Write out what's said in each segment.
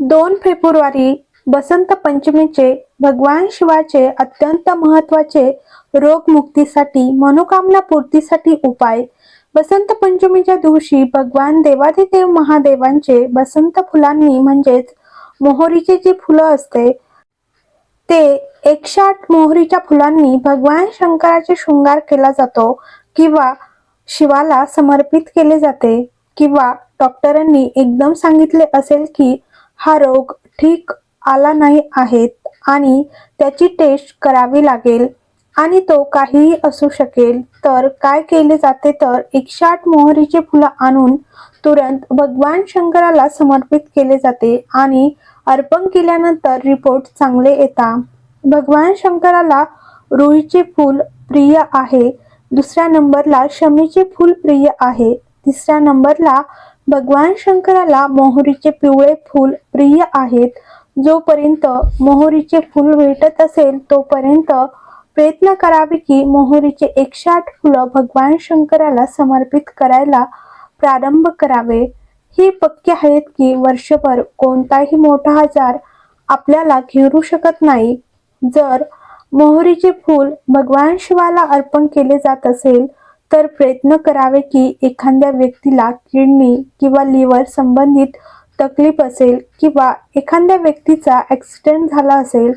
दोन फेब्रुवारी बसंत पंचमीचे भगवान शिवाचे अत्यंत महत्त्वाचे रोगमुक्तीसाठी मनोकामना पूर्तीसाठी उपाय. बसंत पंचमीच्या दिवशी भगवान देवाधिदेव महादेवांचे बसंत फुलांनी म्हणजेच मोहरीचे जे फुलं असते ते एकशे आठ मोहरीच्या फुलांनी भगवान शंकराचे शृंगार केला जातो किंवा शिवाला समर्पित केले जाते किंवा डॉक्टरांनी एकदम सांगितले असेल की हा रोग ठीक आला नाही आहेत आणि त्याची टेस्ट करावी लागेल. आणि तो काहीही असू शकेल. तर काय केले जाते तर एकशे आठ मोहरीचे फुलं आणून तुरंत भगवान शंकराला समर्पित केले जाते आणि अर्पण केल्यानंतर रिपोर्ट चांगले येतात भगवान शंकराला रुईचे फूल प्रिय आहे. दुसऱ्या नंबरला शमीचे फूल प्रिय आहे. तिसऱ्या नंबरला भगवान शंकराला मोहरीचे पिवळे फूल प्रिय आहेत. जोपर्यंत मोहरीचे फूल भेटत असेल तोपर्यंत प्रयत्न करावे की मोहरीचे एकशे आठ फुलं भगवान शंकराला समर्पित करायला प्रारंभ करावे. ही पक्के आहेत की वर्षभर कोणताही मोठा आजार आपल्याला घेरू शकत नाही. जर मोहरीचे फूल भगवान शिवाला अर्पण केले जात असेल तर प्रयत्न करावे की एखाद्या व्यक्तीला किडनी किंवा लिव्हर संबंधित तकलीफ असेल किंवा एखाद्या व्यक्तीचा ॲक्सिडेंट झाला असेल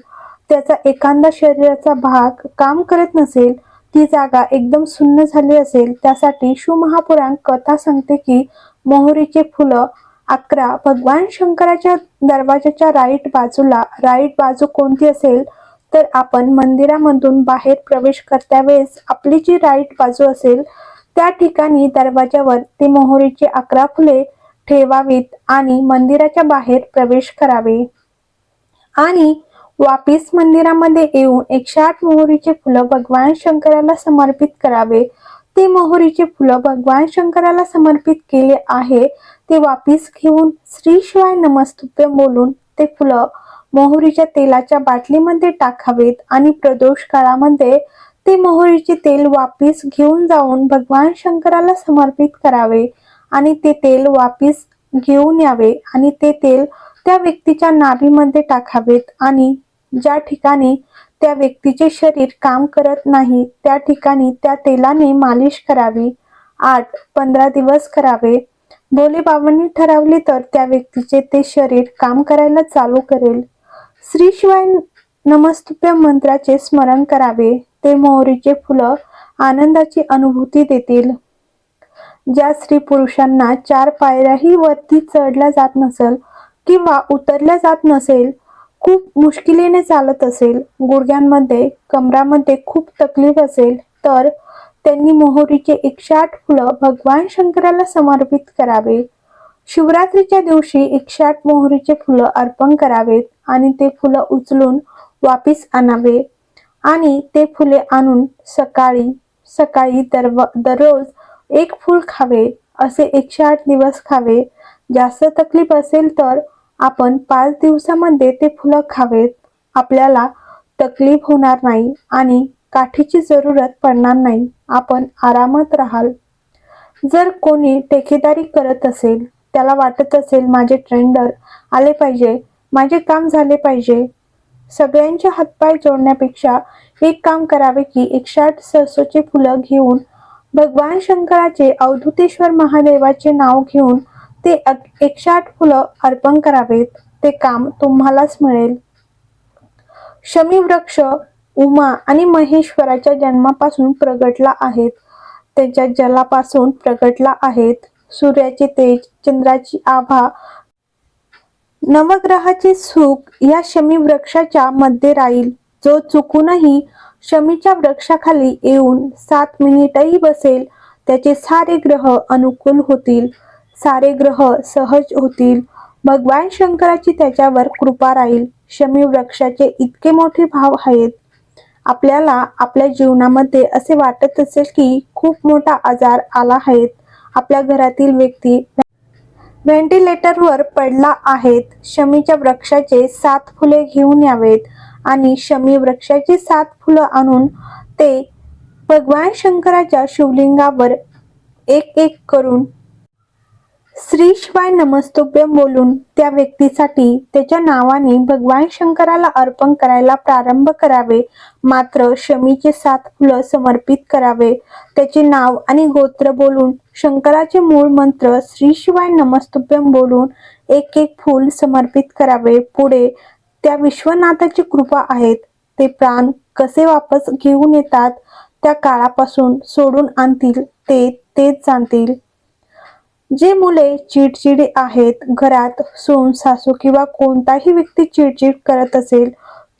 त्याचा एखादा शरीराचा भाग काम करत नसेल ती जागा एकदम सुन्न झाली असेल त्यासाठी शिवमहापुराण कथा सांगते की मोहरीचे फुलं अकरा भगवान शंकराच्या दरवाजाच्या राईट बाजूला राईट बाजू कोणती असेल? तर आपण मंदिरामधून बाहेर प्रवेश करत्या वेळेस आपली जी राईट बाजू असेल त्या ठिकाणी दरवाजावर ती मोहरीची अकरा फुले ठेवावीत आणि मंदिराच्या बाहेर प्रवेश करावे. आणि वापिस मंदिरामध्ये येऊन एकशे आठ मोहरीचे फुलं भगवान शंकराला समर्पित करावे. ते मोहरीचे फुलं भगवान शंकराला समर्पित केले आहे ते वापिस घेऊन श्री शिवाय नमस्तुभ्य बोलून ते फुलं मोहरीच्या तेलाच्या बाटलीमध्ये टाकावेत आणि प्रदोष काळामध्ये ते मोहरीचे तेल वापिस घेऊन जाऊन भगवान शंकराला समर्पित करावे आणि ते तेल वापिस घेऊन यावे आणि ते तेल त्या व्यक्तीच्या नाभीमध्ये टाकावेत आणि ज्या ठिकाणी त्या व्यक्तीचे शरीर काम करत नाही त्या ठिकाणी त्या तेलाने मालिश करावी. आठ पंधरा दिवस करावे. भोले बाबांनी ठरवले तर त्या व्यक्तीचे ते शरीर काम करायला चालू करेल. श्री शिवाय नमस्तुभ्य मंत्राचे स्मरण करावे ते मोहरीचे फुलं आनंदाची अनुभूती देतील. ज्या स्त्री पुरुषांना चार पायऱ्याही वरती चढल्या जात नसेल किंवा उतरल्या जात नसेल खूप मुश्किलीने चालत असेल गुडघ्यांमध्ये कमरामध्ये खूप तकलीफ असेल तर त्यांनी मोहरीचे एकशे आठ फुलं भगवान शंकराला समर्पित करावे. शिवरात्रीच्या दिवशी एकशे आठ मोहरीचे फुलं अर्पण करावेत आणि ते फुलं उचलून वापिस आणावे आणि ते फुले आणून सकाळी सकाळी दरव दररोज एक फूल खावे असे एकशे आठ दिवस खावे. जास्त तकलीफ असेल तर आपण पाच दिवसामध्ये ते फुलं खावेत. आपल्याला तकलीफ होणार नाही आणि काठीची जरूरत पडणार नाही. आपण आरामात राहाल. जर कोणी ठेकेदारी करत असेल त्याला वाटत असेल माझे ट्रेंडर आले पाहिजे माझे काम झाले पाहिजे. सगळ्यांचे हातपाय जोडण्यापेक्षा एक काम करावे की एकशे आठ सरसोचे फुलं घेऊन भगवान शंकराचे अवधूतेश्वर महादेवाचे नाव घेऊन ते अक- एकशे आठ फुलं अर्पण करावेत ते काम तुम्हालाच मिळेल. शमी वृक्ष उमा आणि महेश्वराच्या जन्मापासून प्रगटला आहेत. त्याच्या जलापासून प्रगटला आहेत. सूर्याचे तेज चंद्राची आभा नवग्रहाचे सुख या शमी वृक्षाच्या मध्ये राहील. जो चुकूनही शमीच्या वृक्षाखाली येऊन सात मिनिटही बसेल त्याचे सारे ग्रह अनुकूल होतील सारे ग्रह सहज होतील. भगवान शंकराची त्याच्यावर कृपा राहील. शमी वृक्षाचे इतके मोठे भाव आहेत. आपल्याला आपल्या जीवनामध्ये असे वाटत असेल की खूप मोठा आजार आला आहे. आपल्या घरातील व्यक्ती व्हेंटिलेटरवर पडला आहेत. शमीच्या वृक्षाचे सात फुले घेऊन यावेत आणि शमी वृक्षाची सात फुलं आणून ते भगवान शंकराच्या शिवलिंगावर एक एक करून श्री शिवाय नमस्तुभ्य बोलून त्या व्यक्तीसाठी त्याच्या नावाने भगवान शंकराला अर्पण करायला प्रारंभ करावे. मात्र शमीचे सात फुलं समर्पित करावे. त्याचे नाव आणि गोत्र बोलून शंकराचे मूळ मंत्र श्री शिवाय नमस्तुभ्यम बोलून एक एक फूल समर्पित करावे. पुढे त्या विश्वनाथाची कृपा आहेत. ते प्राण कसे वापस घेऊन येतात? त्या काळापासून सोडून आणतील ते तेच जाणतील. जे मुले चिडचिडी आहेत घरात सून सासू किंवा कोणताही व्यक्ती चिडचिड करत असेल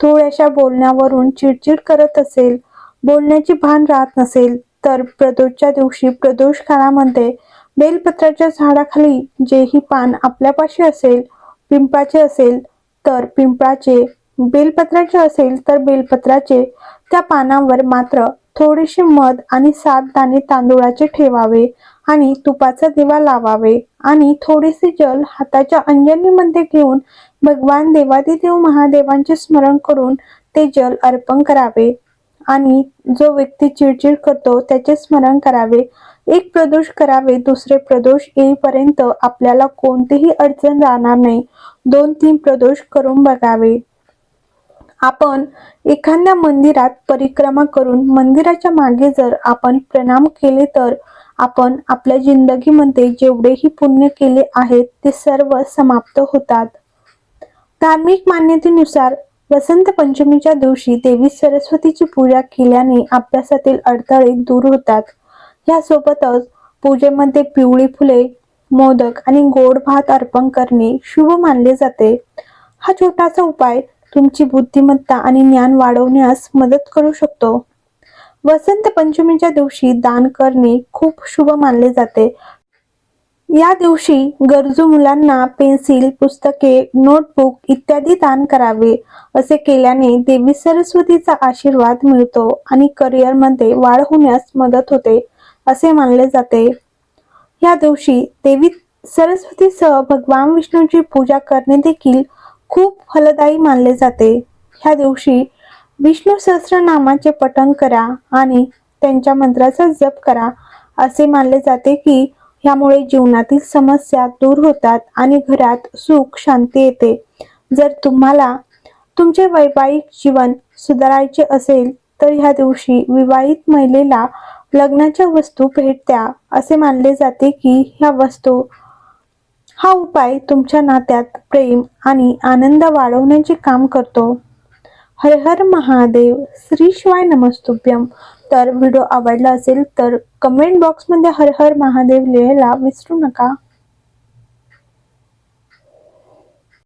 थोड्याशा बोलण्यावरून चिडचिड करत असेल बोलण्याची भान राहत नसेल तर प्रदोषच्या दिवशी प्रदोष काळामध्ये बेलपत्राच्या झाडाखाली जेही पान आपल्यापाशी असेल पिंपळाचे असेल तर पिंपळाचे बेलपत्राचे असेल तर बेलपत्राचे त्या पानावर मात्र थोडेसे मध आणि सात दाणे तांदूळाचे ठेवावे आणि तुपाचा दिवा लावावे आणि थोडेसे जल हाताच्या अंजनीमध्ये घेऊन भगवान देवादिदेव महादेवांचे स्मरण करून ते जल अर्पण करावे. आणि जो व्यक्ती चिडचिड करतो त्याचे स्मरण करावे. एक प्रदोष करावे दुसरे प्रदोष येईपर्यंत आपल्याला कोणतीही अडचण राहणार नाही. दोन तीन प्रदोष करून बघावे. आपण एखाद्या मंदिरात परिक्रमा करून मंदिराच्या मागे जर आपण प्रणाम केले तर आपण आपल्या जिंदगीमध्ये जेवढेही पुण्य केले आहेत ते सर्व समाप्त होतात. धार्मिक मान्यतेनुसार वसंत पंचमीच्या दिवशी देवी सरस्वतीची पूजा केल्याने अभ्यासातील अडथळे दूर होतात. यासोबतच पूजेमध्ये पिवळी फुले मोदक आणि गोड भात अर्पण करणे शुभ मानले जाते. हा छोटासा उपाय तुमची बुद्धिमत्ता आणि ज्ञान वाढवण्यास मदत करू शकतो. वसंत पंचमीच्या दिवशी दान करणे खूप शुभ मानले जाते. या दिवशी गरजू मुलांना पेन्सिल पुस्तके नोटबुक इत्यादी दान करावे असे केल्याने देवी सरस्वतीचा आशीर्वाद मिळतो आणि करिअरमध्ये वाढ होण्यास मदत होते असे मानले जाते. या दिवशी देवी सरस्वतीसह भगवान विष्णूची पूजा करणे देखील खूप फलदायी मानले जाते. ह्या दिवशी विष्णू सहस्रनामाचे पठण करा आणि त्यांच्या मंत्राचा जप करा असे मानले जाते की यामुळे जीवनातील समस्या दूर होतात आणि घरात सुख शांती येते. जर तुम्हाला तुमचे वैवाहिक जीवन सुधारायचे असेल तर ह्या दिवशी विवाहित महिलेला लग्नाच्या वस्तू भेट द्या असे मानले जाते की ह्या वस्तू हा उपाय तुमच्या नात्यात प्रेम आणि आनंद वाढवण्याचे काम करतो. हर हर महादेव श्री शिवाय नमस्तुभ्यम. तर व्हिडिओ आवडला असेल तर कमेंट बॉक्समध्ये हर हर महादेव लिहायला विसरू नका.